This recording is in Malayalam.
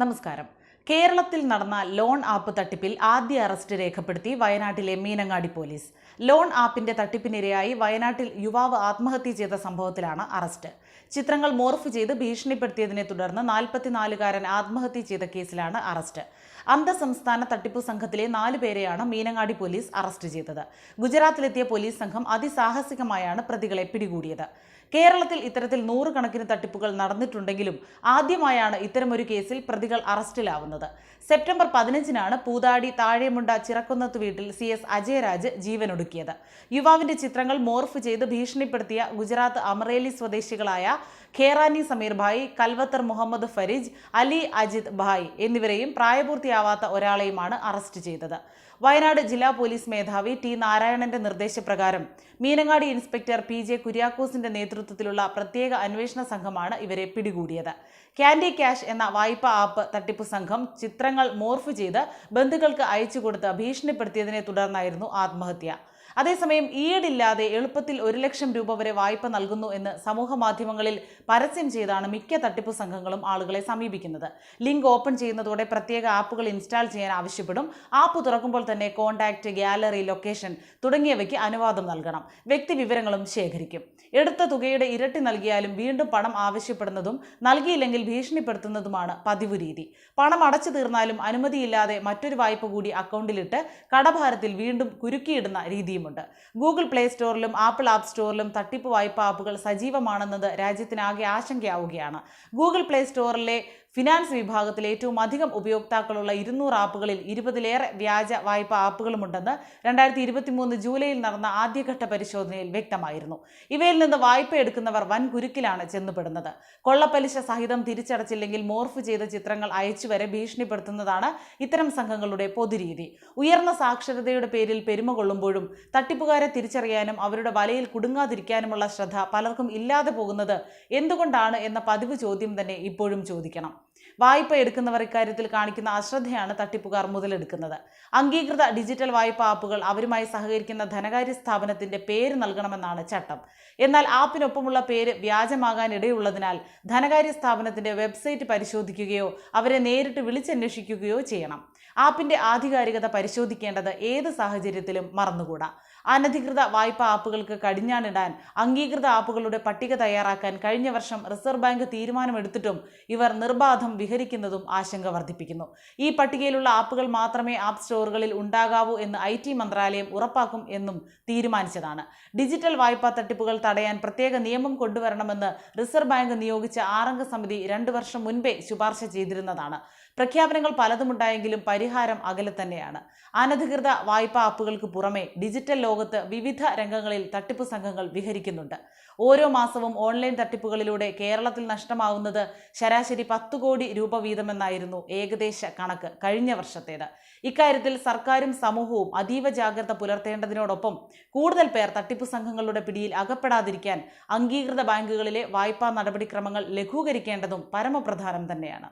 നമസ്കാരം. കേരളത്തിൽ നടന്ന ലോൺ ആപ്പ് തട്ടിപ്പിൽ ആദ്യ അറസ്റ്റ് രേഖപ്പെടുത്തി വയനാട്ടിലെ മീനങ്ങാടി പോലീസ്. ലോൺ ആപ്പിന്റെ തട്ടിപ്പിനിരയായി വയനാട്ടിൽ യുവാവ് ആത്മഹത്യ ചെയ്ത സംഭവത്തിലാണ് അറസ്റ്റ്. ചിത്രങ്ങൾ മോർഫ് ചെയ്ത് ഭീഷണിപ്പെടുത്തിയതിനെ തുടർന്ന് നാൽപ്പത്തിനാലുകാരൻ ആത്മഹത്യ ചെയ്ത കേസിലാണ് അറസ്റ്റ്. അന്തസംസ്ഥാന തട്ടിപ്പു സംഘത്തിലെ നാല് പേരെയാണ് മീനങ്ങാടി പോലീസ് അറസ്റ്റ് ചെയ്തത്. ഗുജറാത്തിലെത്തിയ പോലീസ് സംഘം അതിസാഹസികമായാണ് പ്രതികളെ പിടികൂടിയത്. കേരളത്തിൽ ഇത്തരത്തിൽ നൂറുകണക്കിന് തട്ടിപ്പുകൾ നടന്നിട്ടുണ്ടെങ്കിലും ആദ്യമായാണ് ഇത്തരമൊരു കേസിൽ പ്രതികൾ അറസ്റ്റിലാവുന്നത്. സെപ്റ്റംബർ പതിനഞ്ചിനാണ് പൂതാടി താഴെമുണ്ട ചിറക്കുന്നത്ത് വീട്ടിൽ സി എസ് അജയരാജ് ജീവനൊടുക്കിയത്. യുവാവിന്റെ ചിത്രങ്ങൾ മോർഫ് ചെയ്ത് ഭീഷണിപ്പെടുത്തിയ ഗുജറാത്ത് അമറേലി സ്വദേശികളായ ഖേറാനി സമീർ ഭായ് കൽവത്തർ മുഹമ്മദ് ഫരീജ് അലി അജിത് ഭായ് എന്നിവരെയും പ്രായപൂർത്തിയാവാത്ത ഒരാളെയുമാണ് അറസ്റ്റ് ചെയ്തത്. വയനാട് ജില്ലാ പോലീസ് മേധാവി ടി നാരായണന്റെ നിർദ്ദേശപ്രകാരം മീനങ്ങാടി ഇൻസ്പെക്ടർ പി ജെ കുര്യാക്കോസിന്റെ നേതൃത്വത്തിലുള്ള പ്രത്യേക അന്വേഷണ സംഘമാണ് ഇവരെ പിടികൂടിയത്. ക്യാൻഡി ക്യാഷ് എന്ന വായ്പ ആപ്പ് തട്ടിപ്പ് സംഘം ചിത്രങ്ങൾ മോർഫ് ചെയ്ത് ബന്ധുക്കൾക്ക് അയച്ചു കൊടുത്ത് ഭീഷണിപ്പെടുത്തിയതിനെ തുടർന്നായിരുന്നു ആത്മഹത്യ. അതേസമയം ഈടില്ലാതെ എളുപ്പത്തിൽ ഒരു ലക്ഷം രൂപ വരെ വായ്പ നൽകുന്നു എന്ന് സമൂഹ മാധ്യമങ്ങളിൽ പരസ്യം ചെയ്താണ് മിക്ക തട്ടിപ്പ് സംഘങ്ങളും ആളുകളെ സമീപിക്കുന്നത്. ലിങ്ക് ഓപ്പൺ ചെയ്യുന്നതോടെ പ്രത്യേക ആപ്പുകൾ ഇൻസ്റ്റാൾ ചെയ്യാൻ ആവശ്യപ്പെടും. ആപ്പ് തുറക്കുമ്പോൾ തന്നെ കോൺടാക്റ്റ് ഗാലറി ലൊക്കേഷൻ തുടങ്ങിയവയ്ക്ക് അനുവാദം നൽകണം. വ്യക്തി വിവരങ്ങളും ശേഖരിക്കും. എടുത്ത തുകയുടെ ഇരട്ടി നൽകിയാലും വീണ്ടും പണം ആവശ്യപ്പെടുന്നതും നൽകിയില്ലെങ്കിൽ ഭീഷണിപ്പെടുത്തുന്നതുമാണ് പതിവ് രീതി. പണം അടച്ചു തീർന്നാലും അനുമതിയില്ലാതെ മറ്റൊരു വായ്പ കൂടി അക്കൗണ്ടിലിട്ട് കടഭാരത്തിൽ വീണ്ടും കുരുക്കിയിടുന്ന രീതിയുമുണ്ട് ഗൂഗിൾ പ്ലേ സ്റ്റോറിലും ആപ്പിൾ ആപ്പ് സ്റ്റോറിലും തട്ടിപ്പ് വായ്പ ആപ്പുകൾ സജീവമാണെന്നത് രാജ്യത്തിനാകെ ആശങ്കയാവുകയാണ്. ഗൂഗിൾ പ്ലേ സ്റ്റോറിലെ ഫിനാൻസ് വിഭാഗത്തിൽ ഏറ്റവും അധികം ഉപയോക്താക്കളുള്ള ഇരുന്നൂറ് ആപ്പുകളിൽ ഇരുപതിലേറെ വ്യാജ വായ്പ ആപ്പുകളുമുണ്ടെന്ന് രണ്ടായിരത്തി ഇരുപത്തി മൂന്ന് ജൂലൈയിൽ നടന്ന ആദ്യഘട്ട പരിശോധനയിൽ വ്യക്തമായിരുന്നു. ഇവയിൽ നിന്ന് വായ്പ എടുക്കുന്നവർ വൻ കുരുക്കിലാണ് ചെന്നുപെടുന്നത്. കൊള്ളപ്പലിശ സഹിതം തിരിച്ചടച്ചില്ലെങ്കിൽ മോർഫ് ചെയ്ത ചിത്രങ്ങൾ അയച്ചുവരെ ഭീഷണിപ്പെടുത്തുന്നതാണ് ഇത്തരം സംഘങ്ങളുടെ പൊതുരീതി. ഉയർന്ന സാക്ഷരതയുടെ പേരിൽ പെരുമ കൊള്ളുമ്പോഴും തട്ടിപ്പുകാരെ തിരിച്ചറിയാനും അവരുടെ വലയിൽ കുടുങ്ങാതിരിക്കാനുമുള്ള ശ്രദ്ധ പലർക്കും ഇല്ലാതെ പോകുന്നത് എന്തുകൊണ്ടാണ് എന്ന പതിവ് ചോദ്യം തന്നെ ഇപ്പോഴും ചോദിക്കണം. വായ്പ എടുക്കുന്നവർ ഇക്കാര്യത്തിൽ കാണിക്കുന്ന അശ്രദ്ധയാണ് തട്ടിപ്പുകാർ മുതലെടുക്കുന്നത്. അംഗീകൃത ഡിജിറ്റൽ വായ്പ ആപ്പുകൾ അവരുമായി സഹകരിക്കുന്ന ധനകാര്യ സ്ഥാപനത്തിന്റെ പേര് നൽകണമെന്നാണ് ചട്ടം. എന്നാൽ ആപ്പിനൊപ്പമുള്ള പേര് വ്യാജമാകാനിടയുള്ളതിനാൽ ധനകാര്യ സ്ഥാപനത്തിന്റെ വെബ്സൈറ്റ് പരിശോധിക്കുകയോ അവരെ നേരിട്ട് വിളിച്ചന്വേഷിക്കുകയോ ചെയ്യണം. ആപ്പിന്റെ ആധികാരികത പരിശോധിക്കേണ്ടത് ഏത് സാഹചര്യത്തിലും മറന്നുകൂടാ. അനധികൃത വായ്പ ആപ്പുകൾക്ക് കടിഞ്ഞാണിടാൻ അംഗീകൃത ആപ്പുകളുടെ പട്ടിക തയ്യാറാക്കാൻ കഴിഞ്ഞ വർഷം റിസർവ് ബാങ്ക് തീരുമാനമെടുത്തിട്ടും ഇവർ നിർബാധം വിഹരിക്കുന്നതും ആശങ്ക വർദ്ധിപ്പിക്കുന്നു. ഈ പട്ടികയിലുള്ള ആപ്പുകൾ മാത്രമേ ആപ്പ് സ്റ്റോറുകളിൽ ഉണ്ടാകാവൂ എന്ന് ഐ ടി മന്ത്രാലയം ഉറപ്പാക്കും എന്നും തീരുമാനിച്ചതാണ്. ഡിജിറ്റൽ വായ്പാ തട്ടിപ്പുകൾ തടയാൻ പ്രത്യേക നിയമം കൊണ്ടുവരണമെന്ന് റിസർവ് ബാങ്ക് നിയോഗിച്ച ആറംഗ സമിതി രണ്ടു വർഷം മുൻപേ ശുപാർശ ചെയ്തിരുന്നതാണ്. പ്രഖ്യാപനങ്ങൾ പലതുമുണ്ടായെങ്കിലും പരിഹാരം അകലെ തന്നെയാണ്. അനധികൃത വായ്പാ ആപ്പുകൾക്ക് പുറമെ ഡിജിറ്റൽ ലോകത്ത് വിവിധ രംഗങ്ങളിൽ തട്ടിപ്പ് സംഘങ്ങൾ വിഹരിക്കുന്നുണ്ട്. ഓരോ മാസവും ഓൺലൈൻ തട്ടിപ്പുകളിലൂടെ കേരളത്തിൽ നഷ്ടമാവുന്നത് ശരാശരി പത്തു കോടി രൂപ വീതമെന്നായിരുന്നു ഏകദേശ കണക്ക് കഴിഞ്ഞ വർഷത്തേത്. ഇക്കാര്യത്തിൽ സർക്കാരും സമൂഹവും അതീവ ജാഗ്രത പുലർത്തേണ്ടതിനോടൊപ്പം കൂടുതൽ പേർ തട്ടിപ്പ് സംഘങ്ങളുടെ പിടിയിൽ അകപ്പെടാതിരിക്കാൻ അംഗീകൃത ബാങ്കുകളിലെ വായ്പാ നടപടിക്രമങ്ങൾ ലഘൂകരിക്കേണ്ടതും പരമപ്രധാനം തന്നെയാണ്.